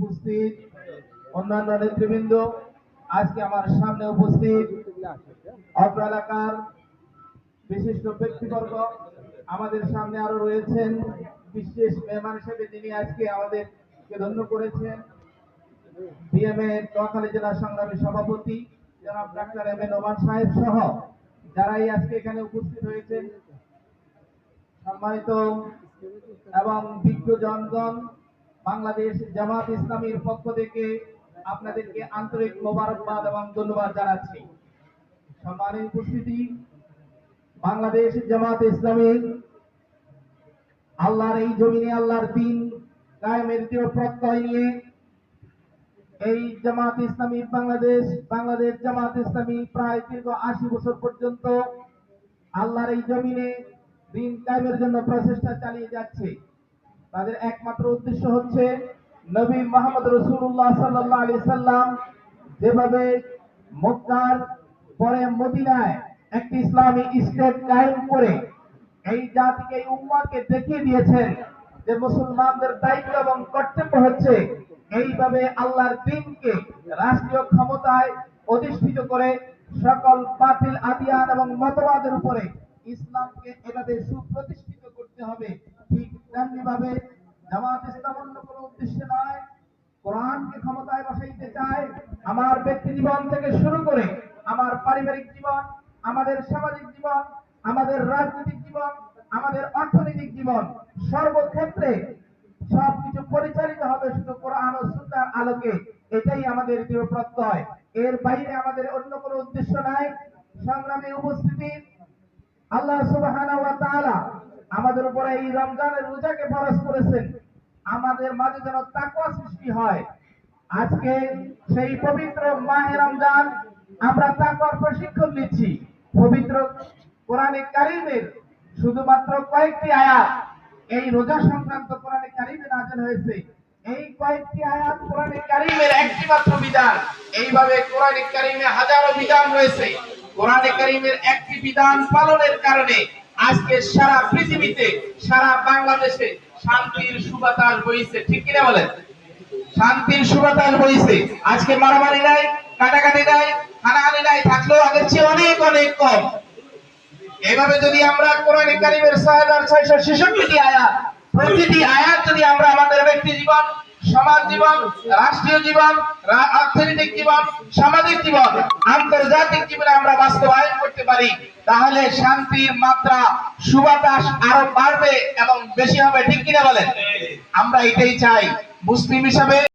উপস্থিত অন্যান্য নেতৃবৃন্দ, আজকে আমার সামনে উপস্থিত অত্র এলাকার বিশিষ্ট ব্যক্তিবর্গ, আমাদের সামনে আরও রয়েছেন বিশেষ মেহমান হিসেবে যিনি আজকে আমাদেরকে ধন্য করেছেন। বিএমএ নোয়াখালী জেলা সংগ্রামী সভাপতি জনাব ডাক্তার এম এ নোমান সাহেব সহ যারাই আজকে এখানে উপস্থিত হয়েছেন। সম্মানিত এবং বিজ্ঞ জনগণ বাংলাদেশ জামাত ইসলামীর পক্ষ থেকে আপনাদেরকে আন্তরিক মোবারকবাদ এবং ধন্যবাদ জানাচ্ছি। সম্মানিত উপস্থিতি, বাংলাদেশ জামাত ইসলামী আল্লাহর এই জমিনে আল্লাহর দিন কায়েমের দৃঢ় প্রত্যয় নিয়ে এই জামাত ইসলামী বাংলাদেশ বাংলাদেশ জামাত ইসলামী প্রায় দীর্ঘ আশি বছর পর্যন্ত আল্লাহর এই জমিনে দিন কায়েমের জন্য প্রচেষ্টা চালিয়ে যাচ্ছে। তাদের একমাত্র উদ্দেশ্য হচ্ছে নবী মোহাম্মদ রসুল্লাহ সাল্লাহ আলি সাল্লাম যেভাবে মক্কার পরে মদিনায় একটি ইসলামী স্টেট কায়েম করে এই জাতিকে, এই উম্মাকে দেখিয়ে দিয়েছেন যে মুসলমানদের দায়িত্ব এবং কর্তব্য হচ্ছে এইভাবে আল্লাহর দিনকে রাষ্ট্রীয় ক্ষমতায় অধিষ্ঠিত করে সকল বাতিল আদিয়ান এবং মতবাদের উপরে ইসলামকে এভাবে সুপ্রতিষ্ঠিত করতে হবে। ঠিক ভাবে জামাত ইসলাম অন্য কোনো উদ্দেশ্যে নয়। কোরআনকে ক্ষমতায় বসাইতে চায়। আমার ব্যক্তি জীবন থেকে শুরু করে আমার পারিবারিক জীবন, আমাদের সামাজিক জীবন, আমাদের রাজনৈতিক জীবন, আমাদের অর্থনৈতিক জীবন, সর্বক্ষেত্রে সবকিছু পরিচালিত হবে শুধু কোরআন ও সুন্নাহর আলোকে। এটাই আমাদের দৃঢ় প্রত্যয়। এর বাইরে আমাদের অন্য কোনো উদ্দেশ্য নাই। সংগ্রামে উপস্থিতি। আল্লাহ তাআলা আমাদের উপরে এই রমজানের রোজাকে ফরজ করেছেন। আমাদের মাঝে যেন তাকওয়া সৃষ্টি হয়। আজকে সেই পবিত্র মাহে রমজান আমরা তাকওয়ার প্রশিক্ষণ নিচ্ছি। পবিত্র কোরআনে কারিমের শুধুমাত্র কয়েকটি আয়াত। এই রোজা সংক্রান্ত কোরআনে কারিমে নাযিল হয়েছে। এই কয়েকটি আয়াত কোরআনে কারিমের একটি মাত্র বিধান। এইভাবে কোরআনে কারিমে হাজারো বিধান রয়েছে। কোরআনে কারিমের একটি বিধান পালনের কারণে আজকে সারা পৃথিবীতে, সারা বাংলাদেশে শান্তির সুবাতাস বইছে। ঠিক কিনা বলেন? শান্তির সুবাতাস বইছে। আজকে মারামারি নাই, কাটাকাটি নাই, হানাহানি নাই, থাকলেও আগের চেয়ে অনেক অনেক কম। এভাবে যদি আমরা কোরআন কারিমের ছয় হাজার ছয়শো ছেষট্টি আয়াত, প্রতিটি আয়াত যদি আমরা আমাদের ব্যক্তি জীবন সমাজ জীবন, রাষ্ট্রীয় জীবন অর্থনৈতিক জীবন, সামাজিক জীবন, আন্তর্জাতিক জীবনে আমরা বাস্তবায়ন করতে পারি, তাহলে শান্তির মাত্রা, সুবাতাস আরও বাড়বে এবং বেশি হবে, ঠিক কিনা বলেন? আমরা এটাই চাই, মুসলিম হিসাবে